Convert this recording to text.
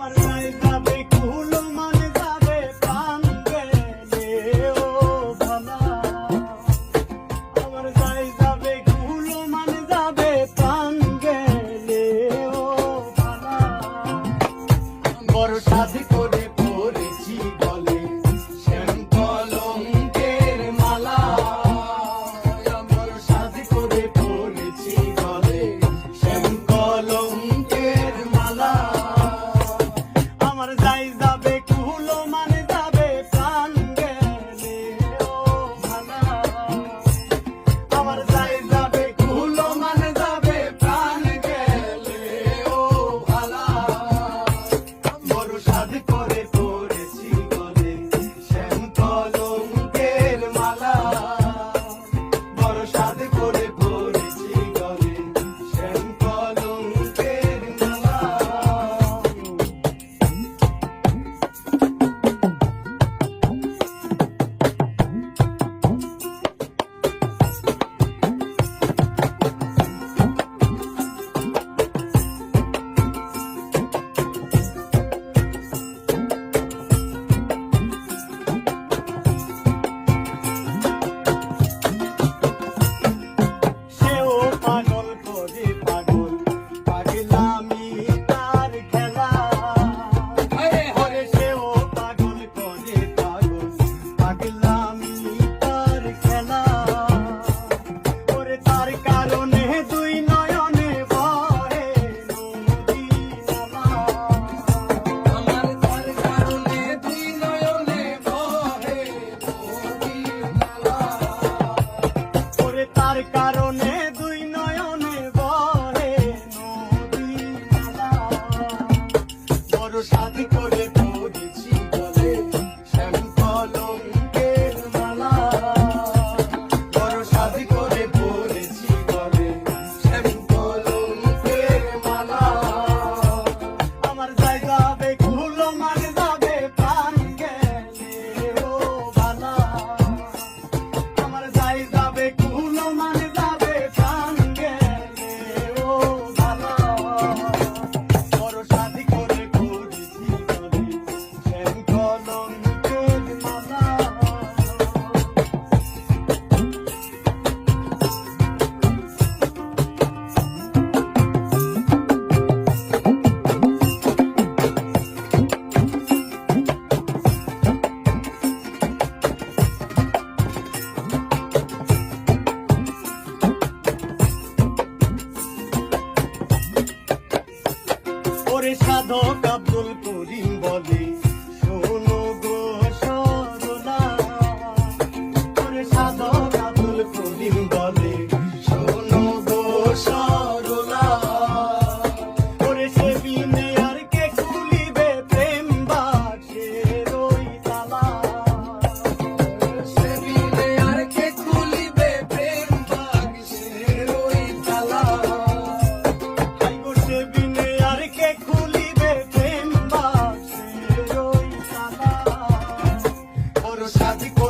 আমার কারণে দুই নয়নে বহে নদী বড় সাথী করে সাধক আব্দুল করিম বলে। pero ya te